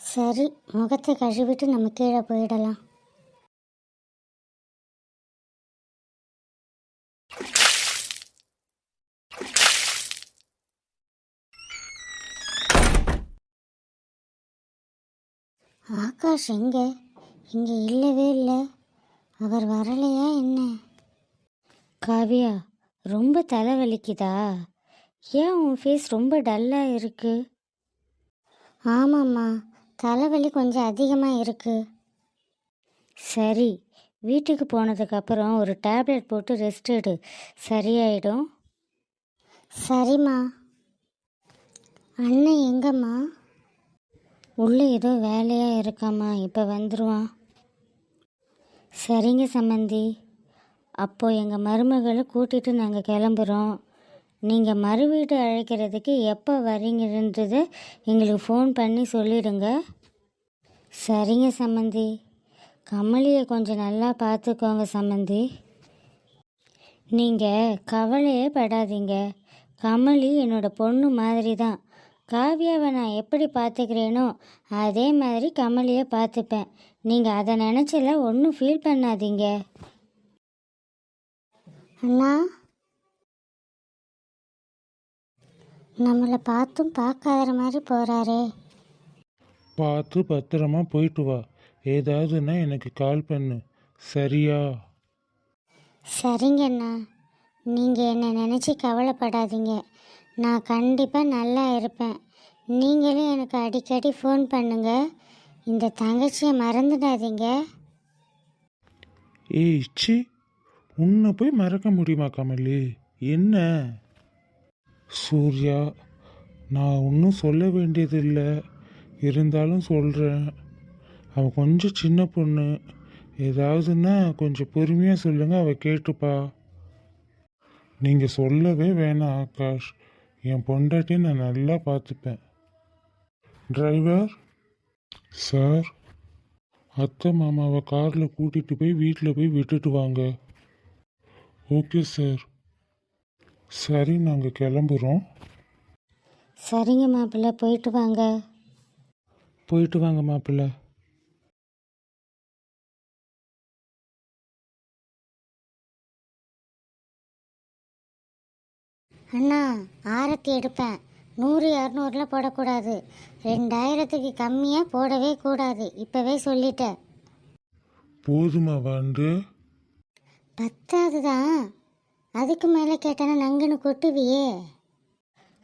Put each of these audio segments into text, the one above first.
சரி முகத்தை கழுவிட்டு நம்ம கீழே போயிடலாம். ஆகாஷ் எங்கே? இங்கே இல்லவே இல்லை. அவர் வரலையா என்ன? காவியா ரொம்ப தலைவலிக்குதா? ஏன் உன் ஃபேஸ் ரொம்ப டல்லாக இருக்கு? ஆமாம்மா தலைவலி கொஞ்சம் அதிகமாக இருக்கு. சரி வீட்டுக்கு போனதுக்கப்புறம் ஒரு டேப்லெட் போட்டு ரெஸ்ட் எடு. சரியாயிடும். சரிம்மா. அண்ணன் எங்கம்மா? உள்ளே ஏதோ வேலையாக இருக்காம்மா இப்போ வந்துடுவான் சரிங்க சம்மந்தி அப்போ எங்கள் மருமகளை கூட்டிகிட்டு நாங்கள் கிளம்புறோம். நீங்கள் மறு வீடு அழைக்கிறதுக்கு எப்போ வரீங்கன்றது எங்களுக்கு ஃபோன் பண்ணி சொல்லிடுங்க. சரிங்க சம்மந்தி கமலியை கொஞ்சம் நல்லா பார்த்துக்கோங்க சம்மந்தி நீங்கள் கவலையே படாதீங்க. கமலி என்னோட பொண்ணு மாதிரி தான் காவியாவை நான் எப்படி பார்த்துக்கிறேனோ அதே மாதிரி கமலியை பார்த்துப்பேன். நீங்கள் அதை நினச்சல ஒன்றும் ஃபீல் பண்ணாதீங்க. அண்ணா நம்மளை பார்த்தும் பார்க்காத மாதிரி போகிறாரே பார்த்து பத்திரமா போயிட்டு வா. ஏதாவதுன்னா எனக்கு கால் பண்ணு. சரியா? சரிங்க அண்ணா. நீங்கள் என்னை நினச்சி கவலைப்படாதீங்க. நான் கண்டிப்பாக நல்லா இருப்பேன். நீங்களும் எனக்கு அடிக்கடி ஃபோன் பண்ணுங்க. இந்த தங்கச்சியை மறந்துடாதீங்க. ஏய் சி உன்னை போய் மறக்க முடியுமா கமலி? என்ன? சூர்யா நான் ஒன்றும் சொல்ல வேண்டியதில்லை. இருந்தாலும் சொல்கிறேன் அவள் கொஞ்சம் சின்ன பொண்ணு. ஏதாவதுன்னா கொஞ்சம் பொறுமையாக சொல்லுங்கள் அவள் கேட்டுப்பா. நீங்கள் சொல்லவே வேணாம் ஆகாஷ். என் பொண்டாட்டியை நான் நல்லா பார்த்துப்பேன். டிரைவர்? சார்? அத்தை மாமாவை காரில் கூட்டிகிட்டு போய் வீட்டில் போய் விட்டுட்டு வாங்க. Okay sir. சரி நாங்கள் கிளம்புறோம். சரிங்க மாப்பிள்ளை போயிட்டு வாங்க. போயிட்டு வாங்க மாப்பிள்ளை. அண்ணா ஆரத்தி எடுப்பேன். நூறு இரநூறுலாம் போடக்கூடாது. ரெண்டாயிரத்துக்கு கம்மியாக போடவே கூடாது. இப்போவே சொல்லிட்டேன். போதுமா வந்து பத்தாது தான் அதுக்கு மேலே கேட்டானா நங்குன்னு கொட்டுவியே.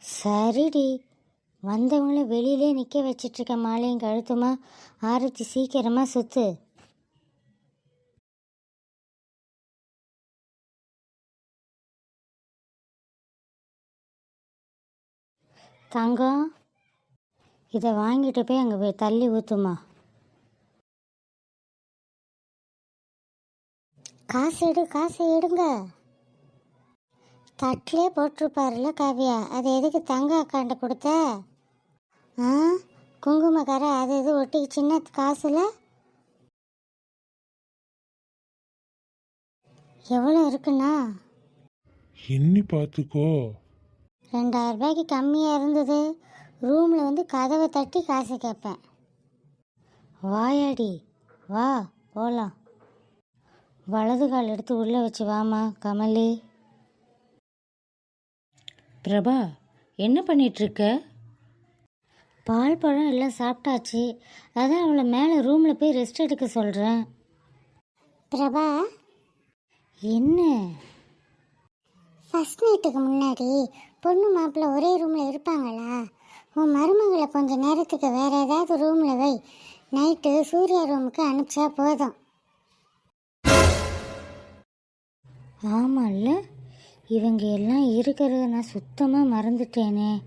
சரிடி. வந்தவங்கள வெளியிலே நிற்க வச்சிட்ருக்க மாலையும் கழுத்துமா? ஆரத்தி சீக்கிரமாக சுத்து. தங்கம் இதை வாங்கிட்டு போய் அங்கே போய் தள்ளி ஊற்றுமா காசு எடு காசு எடுங்க. தட்டிலே போட்டிருப்பாருல்ல காவியா. அது எதுக்கு தங்க அக்காண்ட கொடுத்த? ஆ? குங்குமக்கார அது இது ஒட்டி சின்ன காசுல? எவ்வளோ இருக்குண்ணா? எண்ணி பார்த்துக்கோ. ரெண்டாயிரம் ரூபாய்க்கு கம்மியாக இருந்தது. ரூமில் வந்து கதவை தட்டி காசு கேட்பேன். வாயாடி. வா போகலாம் வலது கால் எடுத்து உள்ளே வச்சு வாமா கமலி. பிரபா என்ன பண்ணிகிட்ருக்க பால் பழம் எல்லாம் சாப்பிட்டாச்சு. அதான் அவளை மேலே ரூமில் போய் ரெஸ்ட் எடுக்க சொல்கிறேன் பிரபா? என்ன? ஃபஸ்ட் நைட்டுக்கு முன்னாடி பொண்ணு மாப்பிள்ளை ஒரே ரூமில் இருப்பாங்களா? உன் மருமகளை கொஞ்ச நேரத்துக்கு வேற ஏதாவது ரூமில் வை. நைட்டு சூர்யா ரூமுக்கு அனுப்பிச்சா போதும். ஆமாம்ல இவங்க எல்லாம் இருக்கிறத நான் சுத்தமாக மறந்துட்டேனே.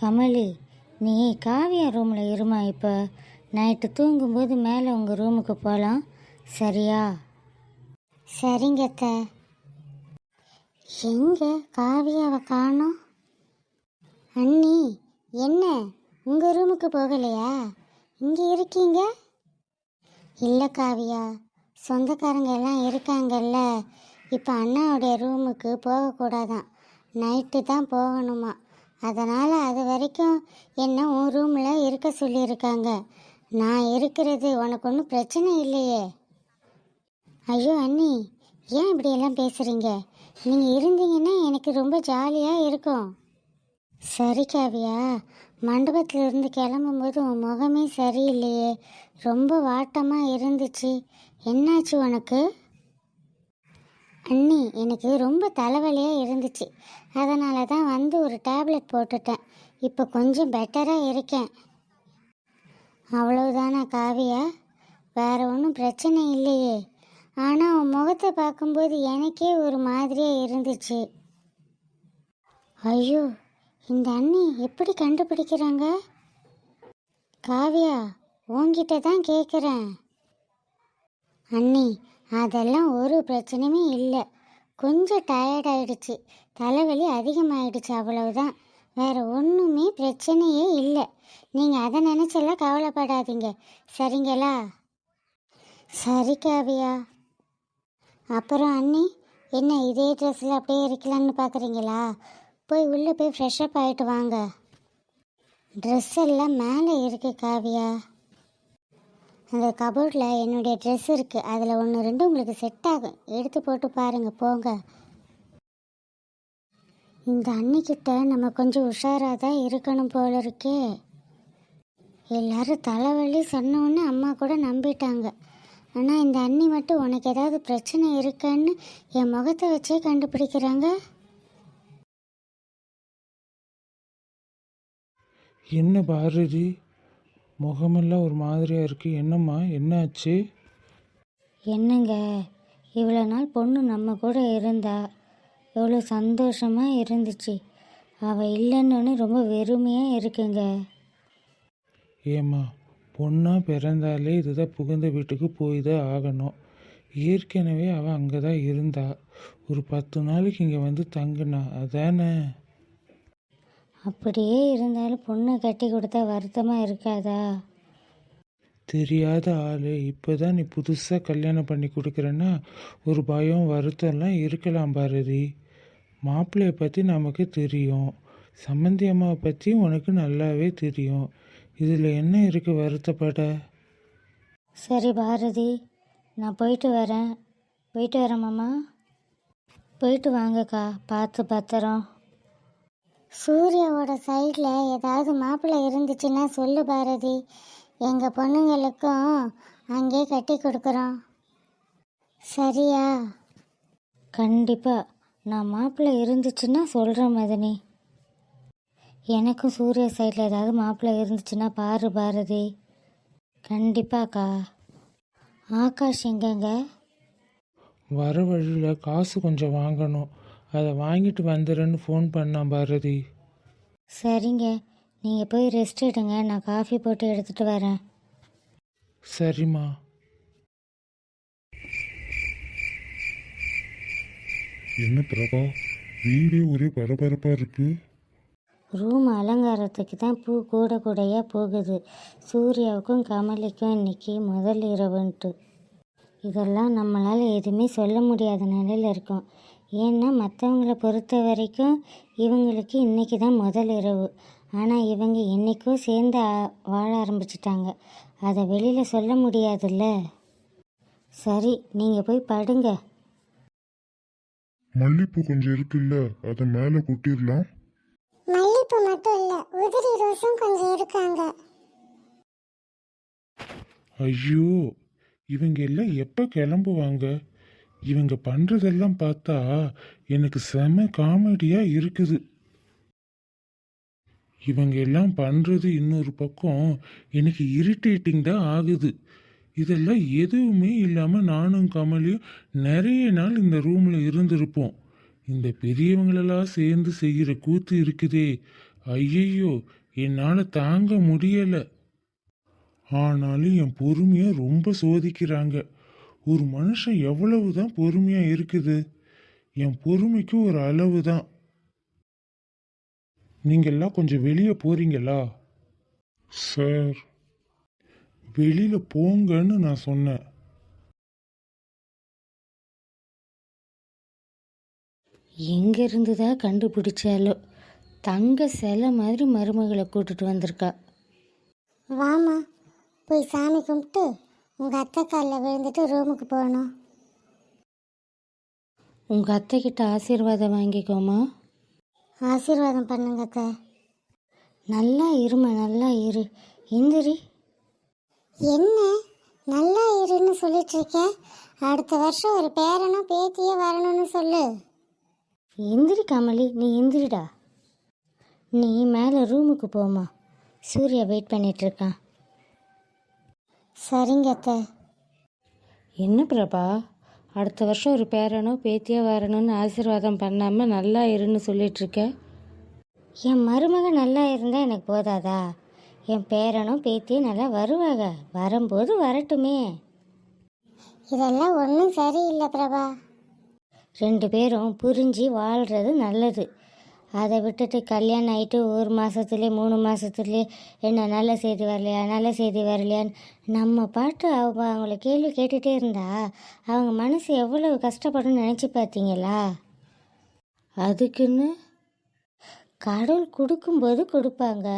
கமலி நீ காவியா ரூமில் இருமா இப்போ? நைட்டு தூங்கும்போது மேலே உங்கள் ரூமுக்கு போகலாம் சரியா? சரிங்க எங்கே எங்க காவியாவை காணோம்? அண்ணி என்ன? உங்கள் ரூமுக்கு போகலையா? இங்கே இருக்கீங்க? இல்லை காவியா சொந்தக்காரங்க எல்லாம் இருக்காங்கல்ல. இப்போ அண்ணாவுடைய ரூமுக்கு போகக்கூடாதான். நைட்டு தான் போகணுமா? அதனால் அது வரைக்கும் என்ன உன் ரூமில் இருக்க சொல்லியிருக்காங்க. நான் இருக்கிறது உனக்கு ஒன்றும் பிரச்சனை இல்லையே. ஐயோ அண்ணி ஏன் இப்படியெல்லாம் பேசுகிறீங்க நீங்கள் இருந்தீங்கன்னா எனக்கு ரொம்ப ஜாலியாக இருக்கும். சரி காவியா. மண்டபத்தில் இருந்து கிளம்பும்போது உன் முகமே சரியில்லையே. ரொம்ப வாட்டமாக இருந்துச்சு. என்னாச்சு உனக்கு? அண்ணி எனக்கு ரொம்ப தலைவலியாக இருந்துச்சு. அதனால தான் வந்து ஒரு டேப்லெட் போட்டுட்டேன். இப்போ கொஞ்சம் பெட்டராக இருக்கேன். அவ்வளவுதானா காவியா? வேறு ஒன்றும் பிரச்சனை இல்லையே. ஆனால் உன் முகத்தை பார்க்கும்போது எனக்கே ஒரு மாதிரியாக இருந்துச்சு. ஐயோ இந்த அண்ணி எப்படி கண்டுபிடிக்கிறாங்க? காவியா உங்ககிட்ட தான் கேட்குறேன் அண்ணி அதெல்லாம் ஒரு பிரச்சனையுமே இல்லை. கொஞ்சம் டயர்ட் ஆயிடுச்சு. தலைவலி அதிகமாயிடுச்சு அவ்வளவுதான். வேற ஒன்றுமே பிரச்சனையே இல்லை. நீங்கள் அதை நினச்செல்லாம் கவலைப்படாதீங்க. சரிங்களா? சரி காவியா. அப்புறம் அண்ணி என்ன இதே ட்ரெஸ்ஸில் அப்படியே இருக்கலான்னு பார்க்குறீங்களா போய் உள்ளே போய் ஃப்ரெஷ்அப் ஆகிட்டு வாங்க. ட்ரெஸ் எல்லாம் மேலே இருக்கு காவியா. அந்த கபோர்டில் என்னுடைய ட்ரெஸ் இருக்குது அதில் ஒன்று ரெண்டு உங்களுக்கு செட் ஆகும். எடுத்து போட்டு பாருங்கள் போங்க. இந்த அன்னிக்கிட்ட நம்ம கொஞ்சம் உஷாராக தான் இருக்கணும் போல இருக்கே. எல்லாரும் தலைவலி சொன்னோன்னே அம்மா கூட நம்பிட்டாங்க. ஆனால் இந்த அண்ணி மட்டும் உனக்கு ஏதாவது பிரச்சனை இருக்கான்னு என் முகத்தை வச்சே கண்டுபிடிக்கிறாங்க? என்ன பாரதி? முகமெல்லாம் ஒரு மாதிரியாக இருக்கு. என்னம்மா என்னாச்சு? என்னங்க இவ்வளோ நாள் பொண்ணு நம்ம கூட இருந்தா எவ்வளோ சந்தோஷமாக இருந்துச்சு. அவள் இல்லைன்னு ரொம்ப வெறுமையாக இருக்குங்க. ஏம்மா பொண்ணாக பிறந்தாலே இதுதான் புகுந்த வீட்டுக்கு போய் தான் ஆகணும். ஏற்கனவே அவள் அங்கே தான் இருந்தா. ஒரு பத்து நாளைக்கு இங்கே வந்து தங்குனா அதானே? அப்படியே இருந்தாலும் பொண்ணை கட்டி கொடுத்தா வருத்தமாக இருக்காதா? தெரியாத ஆள். இப்போ தான் நீ புதுசாக கல்யாணம் பண்ணி கொடுக்குறேன்னா ஒரு பயம் வருத்தம்லாம் இருக்கலாம் பாரதி. மாப்பிள்ளைய பற்றி நமக்கு தெரியும். சம்மந்தி அம்மாவை பற்றி உனக்கு நல்லாவே தெரியும். இதில் என்ன இருக்குது வருத்தப்பட? சரி பாரதி நான் போயிட்டு வரேன். போயிட்டு வரேன் மாமா. போயிட்டு வாங்கக்கா. பார்த்து பத்திரம். சூர்யாவோட சைடில் ஏதாவது மாப்பிள்ளை இருந்துச்சுன்னா சொல்லு பாரதி. எங்கள் பொண்ணுங்களுக்கும் அங்கே கட்டி கொடுக்குறோம். சரியா? கண்டிப்பாக நான் மாப்பிள்ளை இருந்துச்சுன்னா சொல்கிறேன் மதனி. எனக்கும் சூர்யா சைடில் ஏதாவது மாப்பிள்ளை இருந்துச்சுன்னா பாரு பாரதி. கண்டிப்பாக்கா. ஆகாஷ் எங்கங்க? வர வழியில் காசு கொஞ்சம் வாங்கணும். அதை வாங்கிட்டு வந்துடுறேன்னு ஃபோன் பண்ணான் பாரதி. சரிங்க. நீங்கள் போய் ரெஸ்ட் எடுங்க. நான் காஃபி போட்டு எடுத்துகிட்டு வரேன். சரிம்மா. என்ன பிரபா? வீடே ஒரே பரபரப்பா இருக்கு. ரூம் அலங்காரத்துக்கு தான் பூ கூட கூடையாக போகுது. சூர்யாவுக்கும் கமலிக்கும் இன்னைக்கு முதல் இரவுன்ட்டு. இதெல்லாம் நம்மளால் எதுவுமே சொல்ல முடியாத நிலையில் இருக்கோம். ஏன்னா மற்றவங்கள பொறுத்த வரைக்கும் இவங்களுக்கு இன்னைக்கு தான் முதல் இரவு. ஆனால் இவங்க என்றைக்கோ சேர்ந்து வாழ ஆரம்பிச்சிட்டாங்க. அதை வெளியில் சொல்ல முடியாதுல்ல? சரி நீங்கள் போய் படுங்க. மல்லிப்பூ கொஞ்சம் இருக்குல்ல? அதை மேலே கொட்டிடலாம். மல்லிப்பூ மட்டும் இல்லை உதிரி ரோஸும் கொஞ்சம் இருக்காங்க. ஐயோ இவங்க எல்லாம் எப்போ கிளம்புவாங்க? இவங்க பண்ணுறதெல்லாம் பார்த்தா எனக்கு செம காமெடியாக இருக்குது. இவங்க எல்லாம் பண்ணுறது இன்னொரு பக்கம் எனக்கு இரிட்டேட்டிங் தான் ஆகுது. இதெல்லாம் எதுவுமே இல்லாமல் நானும் கமலியும் நிறைய நாள் இந்த ரூமில் இருந்திருப்போம். இந்த பெரியவங்களெல்லாம் சேர்ந்து செய்கிற கூத்து இருக்குதே. ஐயையோ என்னால் தாங்க முடியலை. ஆனாலும் என் பொறுமையை ரொம்ப சோதிக்கிறாங்க. ஒரு மனுஷன் எவ்வளவு தான் பொறுமையாக இருக்குது என் பொறுமைக்கு ஒரு அளவு தான் நீங்கள்லாம் கொஞ்சம் வெளியே போறீங்களா? சார். வெளியில போங்கன்னு நான் சொன்னேன். எங்கேருந்து தான் கண்டுபிடிச்சாலோ தங்க சிலை மாதிரி மருமகளை கூட்டிட்டு வந்திருக்கா. வாமா போய் சாமி கும்பிட்டு உங்கள் அத்தை காலில் விழுந்துட்டு ரூமுக்கு போகணும். உங்கள் அத்தைக்கிட்ட ஆசீர்வாதம் வாங்கிக்கோமா? ஆசீர்வாதம் பண்ணுங்க அத்தை. நல்லா இருமா நல்லா இரு. எந்திரி. என்ன? நல்லா இருன்னு சொல்லிட்டு இருக்க? அடுத்த வருஷம் ஒரு பேரனும் பேத்தியே வரணும்னு சொல்லு. எந்திரி கமலி நீ எந்திரிடா. நீ மேலே ரூமுக்கு போமா சூர்யா வெயிட் பண்ணிட்டு இருக்கான். சரிங்க அத்தை. என்ன பிரபா? அடுத்த வருஷம் ஒரு பேரனோ பேத்தியோ வரணும்னு ஆசீர்வாதம் பண்ணாமல் நல்லா இருன்னு சொல்லிட்டு இருக்க என் மருமக நல்லா இருந்தால் எனக்கு போதாதா? என் பேரனும் பேத்தியும் நல்லா வருவாங்க வரும்போது வரட்டுமே. இதெல்லாம் ஒன்றும் சரியில்லை பிரபா. ரெண்டு பேரும் புரிஞ்சு வாழ்கிறது நல்லது. அதை விட்டுட்டு கல்யாணம் ஆகிட்டு ஒரு மாதத்துலேயே மூணு மாதத்துலேயே என்ன நல்ல செய்தி வரலையா நல்ல செய்தி வரலையான்னு நம்ம பாட்டு அவங்க அவங்கள கேள்வி கேட்டுகிட்டே இருந்தா அவங்க மனசு எவ்வளவு கஷ்டப்படும் நினச்சி பார்த்தீங்களா? அதுக்குன்னு கடவுள் கொடுக்கும்போது கொடுப்பாங்க.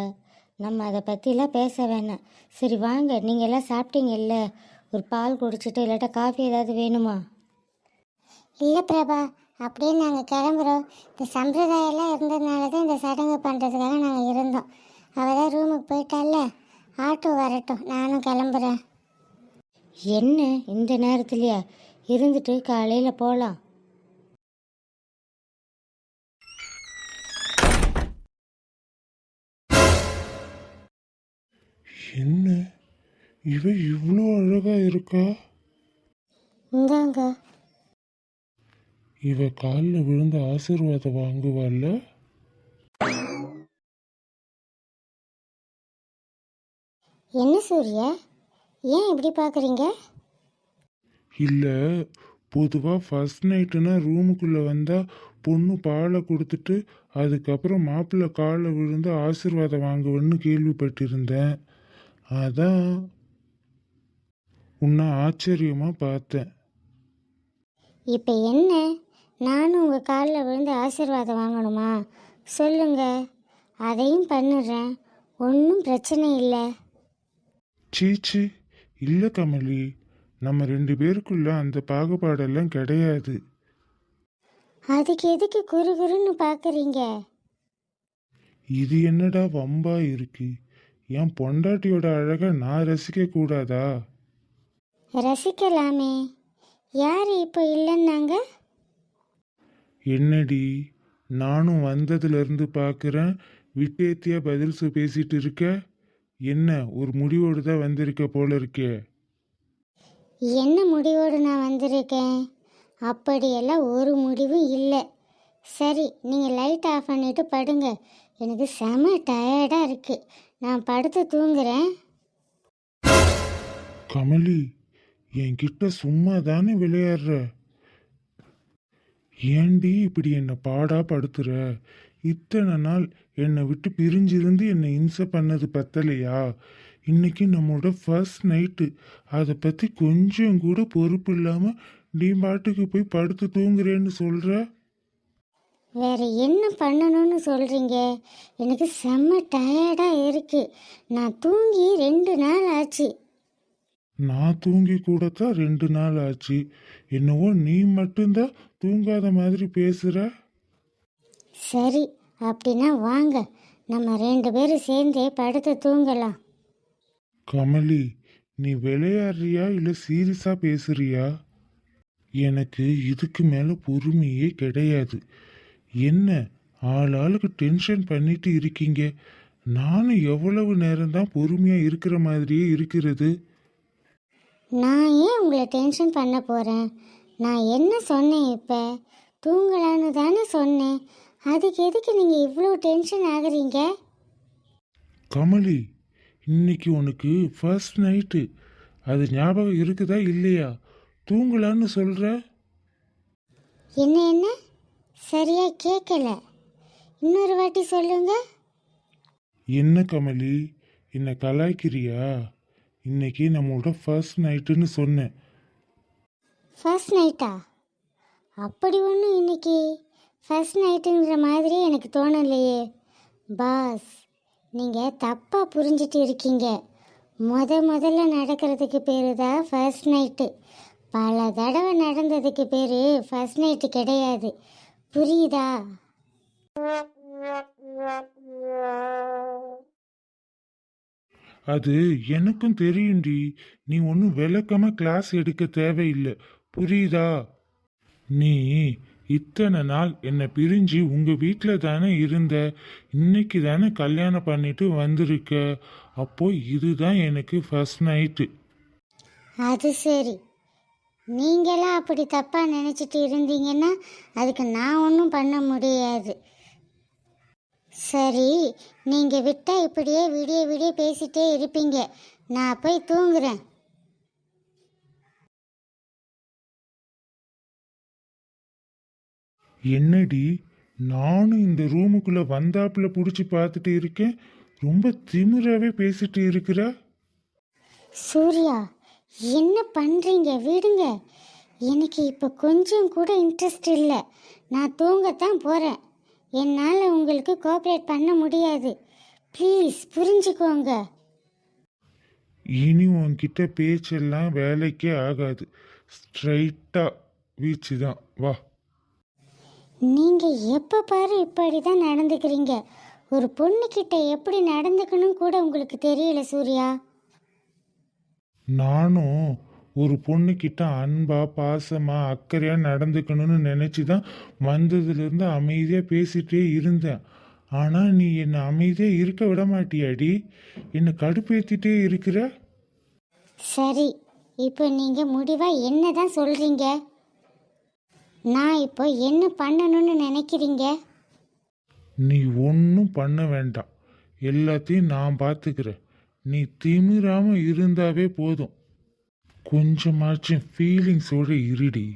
நம்ம அதை பற்றிலாம் பேச வேணாம். சரி வாங்க நீங்கள் எல்லாம் சாப்பிட்டீங்கல்ல? ஒரு பால் குடிச்சிட்டு இல்லாட்டா காஃபி ஏதாவது வேணுமா? இல்லை பிரபா அப்படியே நாங்கள் கிளம்புறோம். இந்த சம்பிரதாயம்லாம் இருந்ததுனால தான் இந்த சடங்கு பண்ணுறதுக்காக நாங்கள் இருந்தோம். அவள் தான் ரூமுக்கு போயிட்டால ஆட்டோ வரட்டும். நானும் கிளம்புறேன். என்ன? இந்த நேரத்துலையா? இருந்துட்டு காலையில் போகலாம் என்ன? இவ இவ்வளோ அழகா இருக்கா? இந்தாங்க. இவ காலில் விழுந்த ஆசீர்வாதம் வாங்குவாள்ல? என்ன சூர்யா? ஏன் இப்படி பார்க்குறீங்க இல்லை பொதுவாக ஃபர்ஸ்ட் நைட்டுனா ரூமுக்குள்ளே வந்தால் பொண்ணு பாலை கொடுத்துட்டு அதுக்கப்புறம் மாப்பிள்ளை காலில் விழுந்து ஆசீர்வாதம் வாங்குவேன்னு கேள்விப்பட்டிருந்தேன். அதான் உன்னை ஆச்சரியமாக பார்த்தேன். இப்போ என்ன? நானும் உங்கள் காலில் விழுந்து ஆசீர்வாதம் வாங்கணுமா? சொல்லுங்க. அதையும் பண்ணுறேன் ஒன்றும் பிரச்சனை இல்லை. சீச்சி இல்லை கமலி. நம்ம ரெண்டு பேருக்குள்ள அந்த பாகுபாடெல்லாம் கிடையாது. அதுக்கு எதுக்கு குறு குறுன்னு பார்க்குறீங்க இது என்னடா வம்பா இருக்கு? என் பொண்டாட்டியோட அழகை நான் ரசிக்க கூடாதா? ரசிக்கலாமே. யார் இப்போ இல்லைன்னாங்க? என்னடி? நானும் வந்ததுலேருந்து பார்க்குறேன் விட்டேத்தியா பதில் சொ- பேசிட்டு இருக்க என்ன ஒரு முடிவோடு தான் வந்திருக்க போல இருக்கே என்ன முடிவோடு நான் வந்திருக்கேன்? அப்படியெல்லாம் ஒரு முடிவும் இல்லை. சரி நீங்கள் லைட் ஆஃப் பண்ணிட்டு படுங்க. எனக்கு செம டயர்டாக இருக்குது நான் படுத்து தூங்குறேன். கமலி என்கிட்ட சும்மா தானே விளையாடுற? ஏண்டி இப்படி என்னை பாடா படுத்துற? இத்தனை நாள் என்னை விட்டு பிரிஞ்சிருந்து என்னை இன்சை பண்ணது பத்தலையா? இன்னைக்கு நம்மளோட ஃபர்ஸ்ட் நைட்டு அதை பற்றி கொஞ்சம் கூட பொறுப்பு இல்லாமல் நீ பாட்டுக்கு போய் படுத்து தூங்குறேன்னு சொல்கிற வேற என்ன பண்ணணும்னு சொல்கிறீங்க எனக்கு செம்ம டயர்டாக இருக்குது நான் தூங்கி ரெண்டு நாள் ஆச்சு. நான் தூங்கி கூட தான் ரெண்டு நாள் ஆச்சு. என்னவோ நீ மட்டும்தான் தூங்காத மாதிரி பேசுகிற சரி அப்படின்னா வாங்க. நம்ம ரெண்டு பேரும் சேர்ந்தே படுத்து தூங்கலாம். கமலி நீ விளையாடுறியா இல்லை சீரியஸாக பேசுறியா? எனக்கு இதுக்கு மேலே பொறுமையே கிடையாது. என்ன ஆள் ஆளுக்கு டென்ஷன் பண்ணிட்டு இருக்கீங்க? நானும் எவ்வளவு நேரம்தான் பொறுமையாக இருக்கிற மாதிரியே இருக்கிறது. நான் ஏன் உங்களை டென்ஷன் பண்ண போகிறேன் நான் என்ன சொன்னேன் இப்போ? தூங்கலான்னு தானே சொன்னேன். அதுக்கு எதுக்கு நீங்கள் இவ்வளோ டென்ஷன் ஆகுறீங்க? கமலி இன்னைக்கு உனக்கு ஃபர்ஸ்ட் நைட்டு அது ஞாபகம் இருக்குதா இல்லையா? தூங்கலான்னு சொல்கிற என்ன என்ன? சரியா கேட்கல இன்னொரு வாட்டி சொல்லுங்க. என்ன கமலி என்னை கலாய்க்கிறியா? இன்னைக்கு நம்மளோட ஃபர்ஸ்ட் நைட்டுன்னு சொன்னேன். ஃபர்ஸ்ட் நைட்டா அப்படி ஒன்றும் இன்னைக்கு? ஃபர்ஸ்ட் நைட்டுங்கிற மாதிரி எனக்கு தோணலையே. பாஸ் நீங்கள் தப்பாக புரிஞ்சிட்டு இருக்கீங்க. முத முதல்ல நடக்கிறதுக்கு பேர் தான் ஃபர்ஸ்ட் நைட்டு பல தடவை நடந்ததுக்கு பேர் ஃபர்ஸ்ட் நைட்டு கிடையாது. புரியுதா? அது எனக்கும் தெரியும்டி. நீ ஒன்றும் விளக்கமாக கிளாஸ் எடுக்க தேவையில்லை. புரியுதா? நீ இத்தனை நாள் என்னை பிரிஞ்சு உங்கள் வீட்டில் தானே இருந்த. இன்னைக்கு தானே கல்யாணம் பண்ணிட்டு வந்திருக்க. அப்போ இதுதான் எனக்கு ஃபர்ஸ்ட் நைட்டு அது சரி. நீங்களாம் அப்படி தப்பாக நினச்சிட்டு இருந்தீங்கன்னா அதுக்கு நான் ஒன்றும் பண்ண முடியாது. சரி நீங்கள் விட்டால் இப்படியே விடிய விடிய பேசிட்டே இருப்பீங்க. நான் போய் தூங்குறேன். என்னடி? நானும் இந்த ரூமுக்குள்ள வந்தாப்புல பிடிச்சி பார்த்துட்டு இருக்கேன். ரொம்ப திமிராவே பேசிட்டு இருக்கிற? சூர்யா என்ன பண்ணுறீங்க விடுங்க. எனக்கு இப்போ கொஞ்சம் கூட இன்ட்ரெஸ்ட் இல்லை. நான் தூங்கத்தான் போகிறேன் என்னால் உங்களுக்கு கோஆப்ரேட் பண்ண முடியாது. ப்ளீஸ் புரிஞ்சுக்கோங்க. இனி உன்கிட்ட பேச்செல்லாம் வேலைக்கே ஆகாது. ஸ்ட்ரைட்டா வீச்சு தான் வா. நீங்கள் எப்போ பாரு இப்படி தான் நடந்துக்கிறீங்க. ஒரு பொண்ணுக்கிட்ட எப்படி நடந்துக்கணும் கூட உங்களுக்கு தெரியல சூர்யா. நானும் ஒரு பொண்ணுக்கிட்ட அன்பா பாசமா அக்கறையா நடந்துக்கணும்னு நினைச்சு தான் வந்ததுலேருந்து அமைதியா பேசிட்டே இருந்தேன். ஆனா நீ என்னை அமைதியா இருக்க விட மாட்டியாடி? என்னை கடுப்பேத்திட்டே இருக்கிற? சரி இப்போ நீங்கள் முடிவாக என்ன தான் சொல்கிறீங்க நான் இப்போ என்ன பண்ணணும்னு நினைக்கிறீங்க? நீ ஒன்றும் பண்ண வேண்டாம். எல்லாத்தையும் நான் பார்த்துக்கிறேன் நீ திமிராம இருந்தாவே போதும். கொஞ்சமாச்சும் ஃபீலிங்ஸோட இருடி.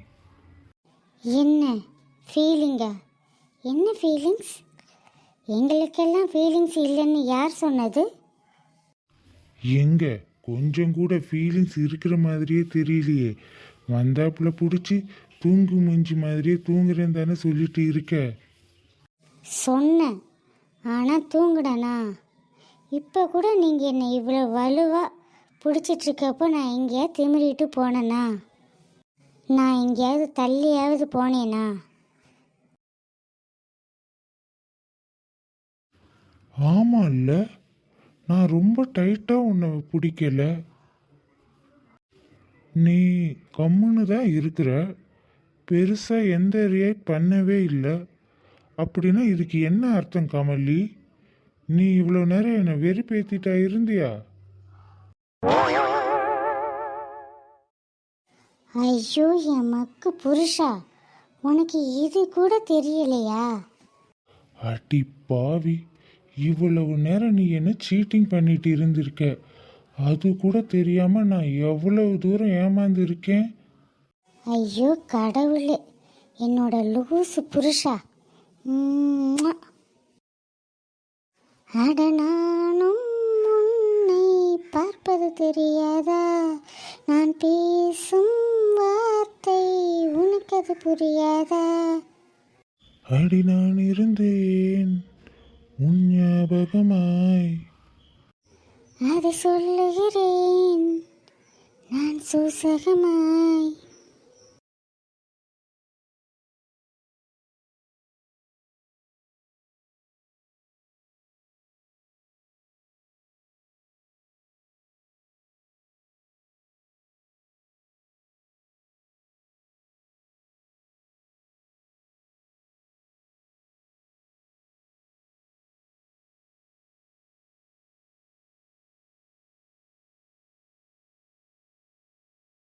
என்ன ஃபீலிங்கா என்ன ஃபீலிங்ஸ் எங்களுக்கெல்லாம் ஃபீலிங்ஸ் இல்லைன்னு யார் சொன்னது? எங்க? கொஞ்சம் கூட ஃபீலிங்ஸ் இருக்கிற மாதிரியே தெரியலையே. வந்தாப்புல பிடிச்சி தூங்கு மூஞ்சி மாதிரியே தூங்குறேன்னு தானே சொல்லிட்டு இருக்க. சொன்னேன் ஆனால் தூங்குடனா இப்போ கூட நீங்கள் என்னை இவ்வளோ வலுவாக பிடிச்சிட்ருக்கப்போ நான் எங்கேயாவது திமிரிட்டு போனேனா? நான் எங்கேயாவது தள்ளியாவது போனேனா? ஆமா இல்ல நான் ரொம்ப டைட்டா உன்னை பிடிக்கல. நீ கம்முன்னு தான் இருக்கிற. பெருசாக எந்த ரியாக்ட் பண்ணவே இல்லை. அப்படின்னா இதுக்கு என்ன அர்த்தம் கமலி? நீ இவ்வளோ நேரம் என்னை வெறுப்பேத்திட்டா இருந்தியா? ஐயோ என் மக்கு புருஷா. உனக்கு இது கூட தெரியலையா? அடி பாவி இவ்வளவு நேரம் நீ என்ன சீட்டிங் பண்ணிட்டு இருந்திருக்க? அது கூட தெரியாம நான் எவ்வளவு தூரம் ஏமாந்து இருக்கேன் ஐயோ கடவுளே. என்னோட லூசு புருஷா. உம்முவா. அட நானும் பார்ப்பது தெரியாதா? நான் பேசும் வார்த்தை உனக்கு அது புரியாதா? அடி நான் இருந்தேன் உன் ஞாபகமாய். அது சொல்லுகிறேன் நான் சூசகமாய்.